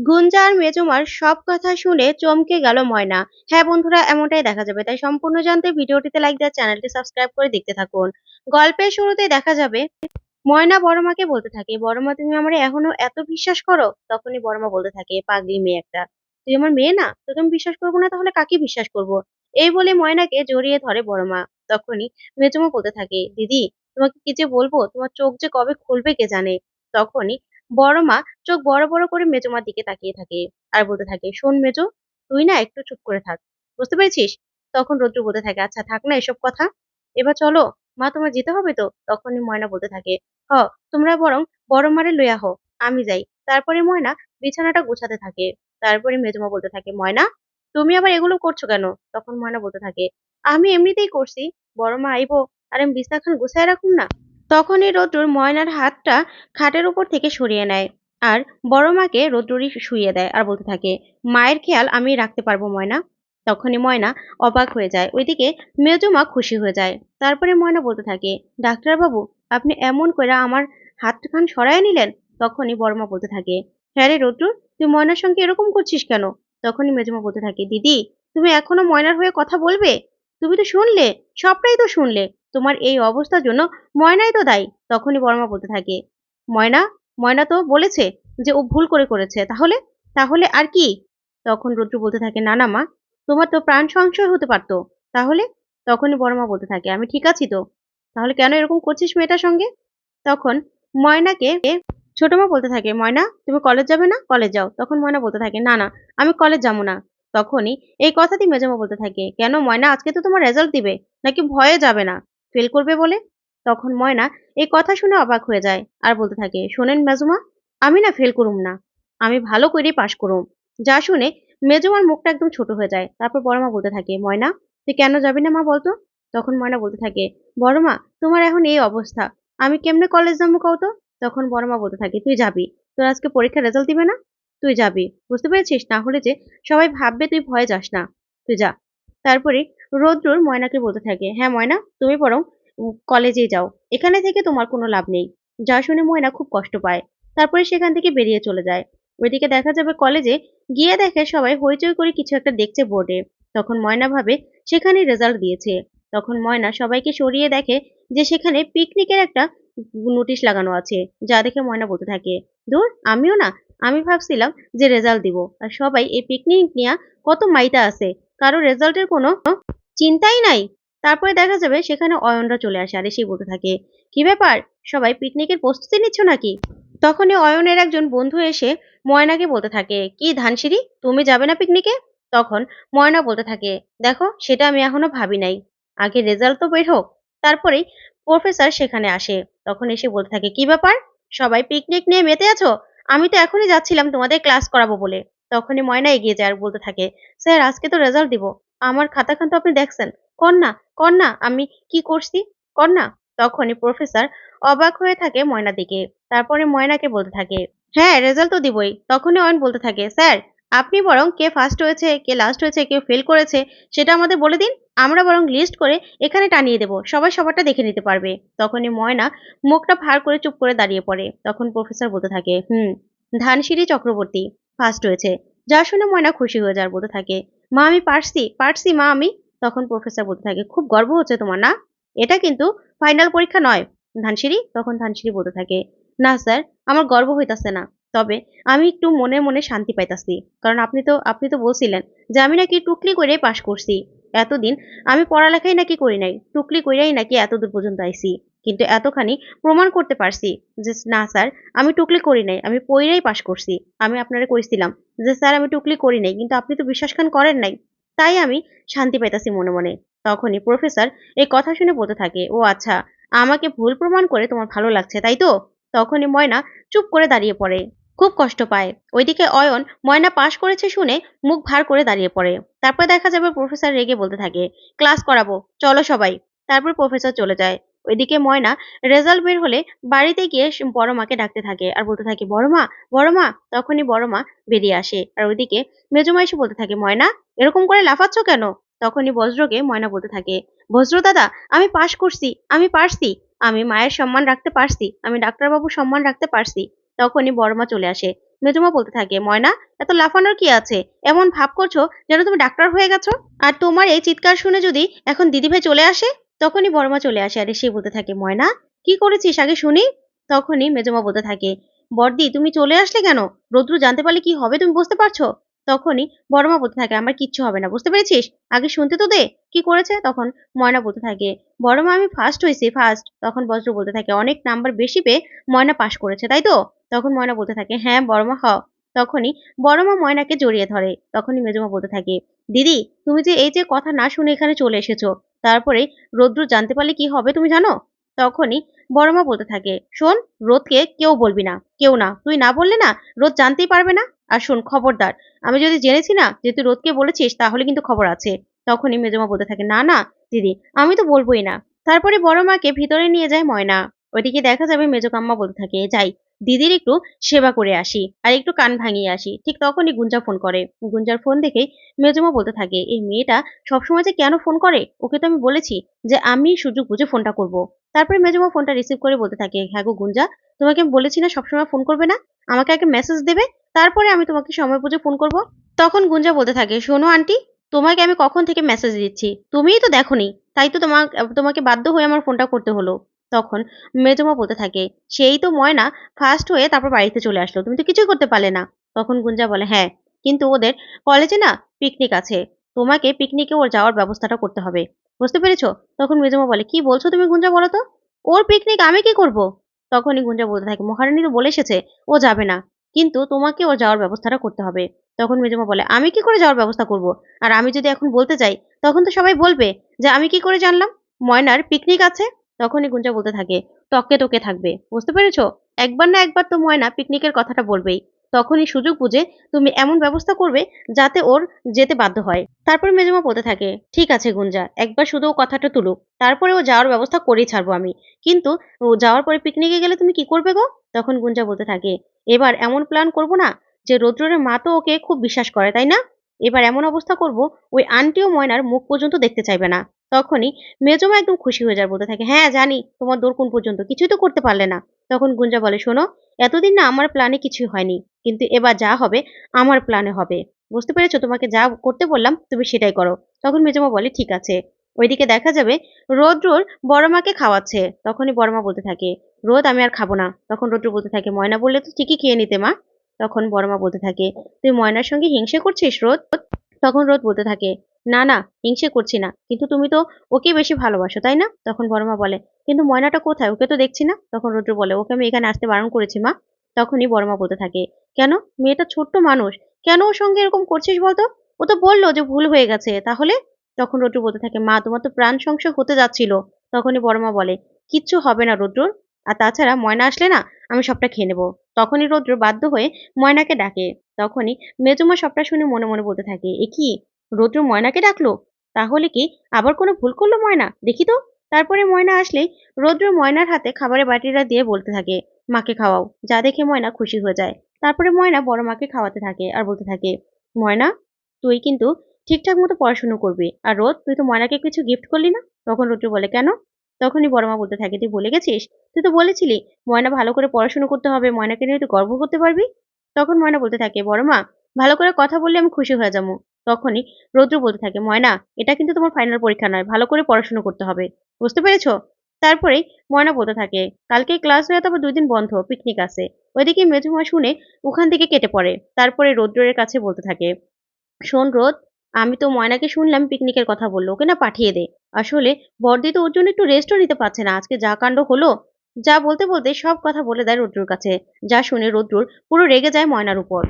গুঞ্জা আর মেজুমার সব কথা শুনে চমকে গেল ময়না। হ্যাঁ বন্ধুরা, এমনটাই দেখা যাবে। তাই সম্পূর্ণ জানতে ভিডিওটিতে লাইক দেওয়ার চ্যানেলটি সাবস্ক্রাইব করে দেখতে থাকুন। গল্পের শুরুতে দেখা যাবে, ময়না বড়মাকে বলতে থাকে, বড়মা, তুমি আমার এখনও এত বিশ্বাস করো? তখনই বড়মা বলতে থাকে, পাগলি মেয়ে একটা। তুই আমার মেয়ে না? তোকে আমি বিশ্বাস করব না, তাহলে কাকে বিশ্বাস করব? এই বলে ময়নাকে জড়িয়ে ধরে বড়মা। তখনই মেজমা বলতে থাকে, দিদি, তোমাকে কি যে বলব? তোমার চোখ যে কবে খুলবে কে জানে? তখনই বড় মা চোখ বড় বড় করে মেজমার দিকে তাকিয়ে থাকে আর বলতে থাকে, শোন মেজো, তুই না একটু চুপ করে থাক। বুঝতে পেরেছিস? তখন রৌদ্র বলতে থাকে আচ্ছা থাক না এসব কথা। এবার চলো, মা তোমার যেতে হবে তো? তখনই ময়না বলতে থাকে, হ, তোমরা বরং বড় মারে লইয়া হো আমি যাই। তারপরে ময়না বিছানাটা গোছাতে থাকে। তারপরে মেজমা বলতে থাকে, ময়না, তুমি আবার এগুলো করছ কেন? তখন ময়না বলতে থাকে, আমি এমনিতেই করছি, বড় মা আইবো, আর আমি বিছনাখান গুছায় রাখুন না? তখনই রৌদ্রুর ময়নার হাতটা খাটের উপর থেকে সরিয়ে নেয় আর বড় মাকে রৌদ্রুরই শুইয়ে দেয় আর বলতে থাকে, মায়ের খেয়াল আমি রাখতে পারব ময়না। তখনই ময়না অবাক হয়ে যায়। ওইদিকে মেজমা খুশি হয়ে যায়। তারপরে ময়না বলতে থাকে, ডাক্তারবাবু, আপনি এমন করে আমার হাতখান সরায় নিলেন? তখনই বড়মা বলতে থাকে হ্যাঁ রে রৌদ্র, তুই ময়নার সঙ্গে এরকম করছিস কেন? তখনই মেজমা বলতে থাকে, দিদি, তুমি এখনও ময়নার হয়ে কথা বলবে? তুমি তো শুনলে, সবটাই তো শুনলে। তোমার এই অবস্থার জন্য ময়নাই তো দায়ী। তখনই বর্মা বলতে থাকে, ময়না ময়না তো বলেছে যে ও ভুল করে করেছে, তাহলে? তাহলে আর কি? তখন রুদ্র বলতে থাকে, না না, মা, তোমার তো প্রাণ সংশয় হতে পারতো, তাহলে? তখনই বড়মা বলতে থাকে, আমি ঠিক আছি তো। তাহলে কেন এরকম করছিস মেয়েটার সঙ্গে? তখন ময়নাকে ছোট মা বলতে থাকে, ময়না, তুমি কলেজ যাবে না? কলেজ যাও। তখন ময়না বলতে থাকে, না না, আমি কলেজ যাব না। তখনই এই কথাটি মেজমা বলতে থাকে, কেন ময়না আজকে তো তোমার রেজাল্ট দিবে, নাকি ভয়ে যাবে না? ফেল করবে বলে? তখন ময়না এই কথা শুনে অবাক হয়ে যায় আর বলতে থাকে, শোনেন মেজমা, আমি না ফেল করুম না। আমি ভালো করেই পাশ করুম। যা শুনে মেজমার মুখটা একদম ছোট হয়ে যায়। তারপর বড়মা বলতে থাকে, ময়না, তুই কেন যাবি না মা বলতো? তখন ময়না বলতে থাকে, বড়মা, তোমার এখন এই অবস্থা। আমি কেমনে কলেজ যাব তো? তখন বড়মা বলতে থাকে, তুই যাবি। তোর আজকে পরীক্ষার রেজাল্ট দিবে না? তুই যাবি। বুঝতে পেরেছিস? না হলে যে সবাই ভাববে তুই ভয়ে যাস না। তুই যা। তারপরে রৌদ্রুর ময়নাকে বলতে থাকে হ্যাঁ ময়না, তুমি বরং কলেজে যাও। এখানে থেকে তোমার কোনো লাভ নেই। যা শুনে ময়না খুব কষ্ট পায়। তারপরে সেখান থেকে বেরিয়ে চলে যায়। ওইদিকে দেখা যাবে কলেজে গিয়ে দেখে সবাই হইচই করে কিছু একটা দেখছে বোর্ডে। তখন ময়না ভাবে সেখানে রেজাল্ট দিয়েছে। তখন ময়না সবাইকে সরিয়ে দেখে যে সেখানে পিকনিকের একটা নোটিশ লাগানো আছে, যা দেখে ময়না বলতে থাকে দূর আমিও না। আমি ভাবছিলাম যে রেজাল্ট দিব। আর সবাই এই পিকনিক নিয়ে কত মাইতা আছে। কারও রেজাল্টের কোনো চিন্তাই নাই। তারপরে দেখা যাবে সেখানে অয়নরা চলে আসে আর এসেই বলতে থাকে, কি ব্যাপার? সবাই পিকনিকের প্রস্তুতি নিচ্ছ নাকি? তখনই অয়নের একজন বন্ধু এসে ময়নাকে বলতে থাকে, কি ধানসিঁড়ি? তুমি যাবে না পিকনিকে তখন ময়না বলতে থাকে, দেখো, সেটা আমি এখনও ভাবি নাই। আগে রেজাল্ট তো বের হোক। তারপরেই প্রফেসর সেখানে আসে। তখন এসে বলতে থাকে, কি ব্যাপার? সবাই পিকনিক নিয়ে মেতে আছো? আমি তো এখনই যাচ্ছিলাম তোমাদের ক্লাস করাবো বলে। তখনই ময়না এগিয়ে যায় আর বলতে থাকে, স্যার, আজকে তো রেজাল্ট দিব। আমার খাতা খান তো আপনি দেখছেন। কর না আমি কি করছি? কর না তখনই প্রফেসর অবাক হয়ে থাকে ময়না দিকে। তারপরে ময়নাকে বলতে থাকে হ্যাঁ রেজাল্ট তো দিবই। তখনই অয়ন বলতে থাকে, স্যার, আপনি বরং কে ফার্স্ট হয়েছে, কে লাস্ট হয়েছে, কে ফেল করেছে, সেটা আমাদের বলে দিন। আমরা বরং লিস্ট করে এখানে টানিয়ে দেবো। সবাই সবারটা দেখে নিতে পারবে। তখনই ময়না মুখটা ভার করে চুপ করে দাঁড়িয়ে পড়ে। তখন প্রফেসর বলতে থাকে, হুম, ধানসিঁড়ি চক্রবর্তী ফার্স্ট হয়েছে। যা শুনে ময়না খুশি হয়ে যার বলতে থাকে, মা, আমি পারছি পারছি মা, আমি? তখন প্রফেসর বলতে থাকে, খুব গর্ব হচ্ছে তোমার, না? এটা কিন্তু ফাইনাল পরীক্ষা নয়। ধানসিঁড়ি? তখন ধানসিঁড়ি বলতে থাকে, না স্যার, আমার গর্ব হইতাছে না। তবে আমি একটু মনে মনে শান্তি পাইতাছি, কারণ আপনি তো আপনি তো বলছিলেন যে আমি নাকি টুকলি করে পাশ করছি। এতদিন আমি পড়ালেখাই নাকি করি নাই, টুকলি কইরাই নাকি এত দূর পর্যন্ত আইছি। কিন্তু এতখানি প্রমাণ করতে পারছি যে, না স্যার, আমি টুকলি করি নাই, আমি পইরাই পাশ করছি। আমি আপনারা কইছিলাম যে, স্যার, আমি টুকলি করি নাই, কিন্তু আপনি তো বিশ্বাস খান করেন নাই। তাই আমি শান্তি পাইতাছি মনে মনে। তখনই প্রফেসর এই কথা শুনে বলতে থাকে, ও আচ্ছা আমাকে ভুল প্রমাণ করে তোমার ভালো লাগছে, তাই তো? তখনই ময়না চুপ করে দাঁড়িয়ে পড়ে। খুব কষ্ট পায়। ওইদিকে অয়ন ময়না পাশ করেছে শুনে মুখ ভার করে দাঁড়িয়ে পড়ে। তারপর দেখা যাবে প্রফেসর রেগে বলতে থাকে, ক্লাস করাবো, চলো সবাই। তারপর প্রফেসর চলে যায়। ওইদিকে ময়না রেজাল্ট বের হলে বাড়িতে গিয়ে বড় মাকে ডাকতে থাকে আর বলতে থাকে, বড় মা বড় মা। তখনই বড় মা বেরিয়ে আসে আর ওইদিকে মেজমা এসে বলতে থাকে, ময়না, এরকম করে লাফাচ্ছ কেন? তখনই বজ্রকে ময়না বলতে থাকে, বজ্র দাদা, আমি পাশ করছি, আমি পারছি, আমি মায়ের সম্মান রাখতে পারছি, আমি ডাক্তারবাবুর সম্মান রাখতে পারছি। তখনই বড় মা চলে আসে। মেজমা বলতে থাকে, ময়না, এত লাফানোর কি আছে? এমন ভাব করছ যেন তুমি ডাক্তার হয়ে গেছো? আর তোমার এই চিৎকার শুনে যদি এখন দিদিভাই চলে আসে তখনই বড়মা চলে আসে আর সে বলতে থাকে, ময়না, কি করেছিস আগে শুনি? তখনই মেজমা বলতে থাকে বর্দি তুমি চলে আসলে কেন? রৌদ্র জানতে পারলে কি হবে তুমি বুঝতে পারছ? তখনই বড়মা বলতে থাকে, আমার কিচ্ছু হবে না, বুঝতে পেরেছিস? আগে শুনতে তো দে, কি করেছে? তখন ময়না বলতে থাকে, বড়মা, আমি ফার্স্ট হয়েছি ফার্স্ট তখন বজ্র বলতে থাকে, অনেক নাম্বার বেশি পেয়ে ময়না পাশ করেছে, তাই তো? তখন ময়না বলতে থাকে হ্যাঁ বড়মা, হ। তখনই বড়মা ময়নাকে জড়িয়ে ধরে, তখনই মেজমা বলতে থাকে, দিদি, তুমি যে এই যে কথা না শুনে এখানে চলে এসেছ তারপরে রৌদ্র জানতে পারলে কি হবে তুমি জানো? তখনই বড়মা বলতে থাকে, শোন, রোদকে কেউ বলবি না, কেউ না। তুই না বললে না, রোদ জানতেই পারবে না। আর শোন, খবরদার, আমি যদি জেনেছি না যে তুই রোদকে বলেছিস, তাহলে কিন্তু খবর আছে। তখনই মেজমা বলতে থাকে, না না, দিদি, আমি তো বলবোই না। তারপরে বড় মাকে ভিতরে নিয়ে যায় ময়না। ওইদিকে দেখা যাবে মেজকাম্মা বলতে থাকে, যাই দিদির একটু সেবা করে আসি আর একটু কান ভাঙিয়ে আসি। ঠিক তখনই গুঞ্জা ফোন করে। গুঞ্জার ফোন দেখেই মেজমা বলতে থাকে, এই মেয়েটা সবসময় যে কেন ফোন করে? ওকে তো আমি বলেছি যে আমি সুযোগ বুঝে ফোনটা করব। তারপরে মেজমা ফোনটা রিসিভ করে বলতে থাকে হ্যাঁ গো গুঞ্জা, তোমাকে আমি বলেছি না সবসময় ফোন করবে না? আমাকে আগে মেসেজ দেবে, তারপরে আমি তোমাকে সময় বুঝে ফোন করব। তখন গুঞ্জা বলতে থাকে, শোনো আন্টি, তোমাকে আমি কখন থেকে মেসেজ দিচ্ছি? তুমিই তো দেখোনি, তাই তো তোমাকে তোমাকে বাধ্য হয়ে আমার ফোনটা করতে হলো। তখন মেজমা বলতে থাকে, সেই তো ময়না ফার্স্ট হয়ে তারপর বাড়িতে চলে আসলো, তুমি তো কিছুই করতে পারলে না। তখন গুঞ্জা বলে হ্যাঁ কিন্তু ওদের কলেজে না পিকনিক আছে, তোমাকে পিকনিকে ওর যাওয়ার ব্যবস্থাটা করতে হবে। বুঝতে পেরেছ? তখন মেজমা বলে, কি বলছো তুমি গুঞ্জা বলো তো? ওর পিকনিক আমি কি করব? তখনই গুঞ্জা বলতে থাকে, মহারানী তো বলে এসেছে, ও যাবে না, কিন্তু তোমাকে ওর যাওয়ার ব্যবস্থাটা করতে হবে। তখন মেজমা বলে, আমি কি করে যাওয়ার ব্যবস্থা করব? আর আমি যদি এখন বলতে যাই, তখন তো সবাই বলবে যে, আমি কি করে জানলাম? ময়নার পিকনিক আছে তখনই গুঞ্জা বলতে থাকে টকে টকে থাকবে। বুঝতে পেরেছ? একবার না একবার তো ময়না পিকনিকের কথাটা বলবেই। তখনই সুযোগ বুঝে তুমি এমন ব্যবস্থা করবে যাতে ওর যেতে বাধ্য হয়। তারপর মেজমা বলতে থাকে, ঠিক আছে গুঞ্জা, একবার শুধু ও কথাটা তুলুক। তারপরে ও যাওয়ার ব্যবস্থা করেই ছাড়বো আমি। কিন্তু ও যাওয়ার পরে পিকনিকে গেলে তুমি কি করবে গো? তখন গুঞ্জা বলতে থাকে, এবার এমন প্ল্যান করব না যে রৌদ্রের মা তো ওকে খুব বিশ্বাস করে, তাই না? এবার এমন অবস্থা করব, ওই আন্টিও ময়নার মুখ পর্যন্ত দেখতে চাইবে না। তখনই মেজমা একদম খুশি হয়ে যায়, বলতে থাকে হ্যাঁ জানি, তোমার দোর কোন পর্যন্ত, কিছুই তো করতে পারলে না। তখন গুঞ্জা বলে, শোনো, এতদিন না আমার প্ল্যানে কিছুই হয়নি, কিন্তু এবার যা হবে, আমার প্ল্যানে হবে। বুঝতে পেরেছ? তোমাকে যা করতে বললাম, তুমি সেটাই করো। তখন মেজমা বলে, ঠিক আছে। ওইদিকে দেখা যাবে, রোদ্রুর বড় মাকে খাওয়াচ্ছে। তখনই বড় মা বলতে থাকে, রোদ, আমি আর খাব না। তখন রোদ্র বলতে থাকে, ময়না বললে তো ঠিকই খেয়ে নিতে মা। তখন বড় মা বলতে থাকে, তুই ময়নার সঙ্গে হিংসে করছিস রোদ? তখন রোদ বলতে থাকে, না না, হিংসে করছি না। কিন্তু তুমি তো ওকে বেশি ভালোবাসো, তাই না? তখন বড়মা বলে, কিন্তু ময়নাটা কোথায়? ওকে তো দেখছি না? তখন রুদ্র বলে, ওকে আমি এখানে আসতে বারণ করেছি, মা। তখনই বড়মা বলতে থাকে, কেন? মেয়েটা ছোট্ট মানুষ। কেন ওর সঙ্গে এরকম করছিস বলতো? ও তো বলল যে ভুল হয়ে গেছে। তাহলে? তখন রুদ্র বলতে থাকে, মা, তোমার তো প্রাণ সংশয় হতে যাচ্ছিল। তখনই বড়মা বলে, কিচ্ছু হবে না রুদ্রর। আর তাছাড়া ময়না আসলে না, আমি সবটা খেয়ে নেব। তখনই রৌদ্র বাধ্য হয়ে ময়নাকে ডাকে। তখনই মেজমা সবটা শুনে মনে মনে বলতে থাকে, এ কি? রৌদ্র ময়নাকে ডাকলো? তাহলে কি আবার কোনো ভুল করল ময়না? দেখি তো। তারপরে ময়না আসলেই রৌদ্র ময়নার হাতে খাবারের বাটিটা দিয়ে বলতে থাকে, মাকে খাওয়াও, যা দেখে ময়না খুশি হয়ে যায়। তারপরে ময়না বড় মাকে খাওয়াতে থাকে আর বলতে থাকে, ময়না, তুই কিন্তু ঠিকঠাক মতো পড়াশুনো করবি। আর রোদ, তুই তো ময়নাকে কিছু গিফট করলি না? তখন রৌদ্র বলে, কেন? তখনই বড় মা বলতে থাকে, তুই বলে গেছিস? তুই তো বলেছিলি, ময়না ভালো করে পড়াশুনো করতে হবে, ময়নাকে নিয়ে তুই গর্ব করতে পারবি? তখন ময়না বলতে থাকে বড় মা ভালো করে কথা বললে আমি খুশি হয়ে যাব। তখনই রৌদ্র বলতে থাকে, ময়না, এটা কিন্তু তোমার ফাইনাল পরীক্ষা নয়, ভালো করে পড়াশুনো করতে হবে। বুঝতে পেরেছ? তারপরেই ময়না বলতে থাকে কালকে ক্লাস হয়ে তবে দুই দিন বন্ধ পিকনিক আছে। ওইদিকে মেজুমা শুনে ওখান থেকে কেটে পড়ে। তারপরে রৌদ্রের কাছে বলতে থাকে, শোন রোদ আমি তো ময়নাকে শুনলাম পিকনিকের কথা বলল, ওকে না পাঠিয়ে দে। আসলে বর্দি তো ওর জন্য একটু রেস্টও নিতে পারছে না, আজকে যা কাণ্ড হলো, যা বলতে বলতে সব কথা বলে দেয় রৌদ্রুর কাছে। যা শুনে রৌদ্রুর পুরো রেগে যায় ময়নার উপর।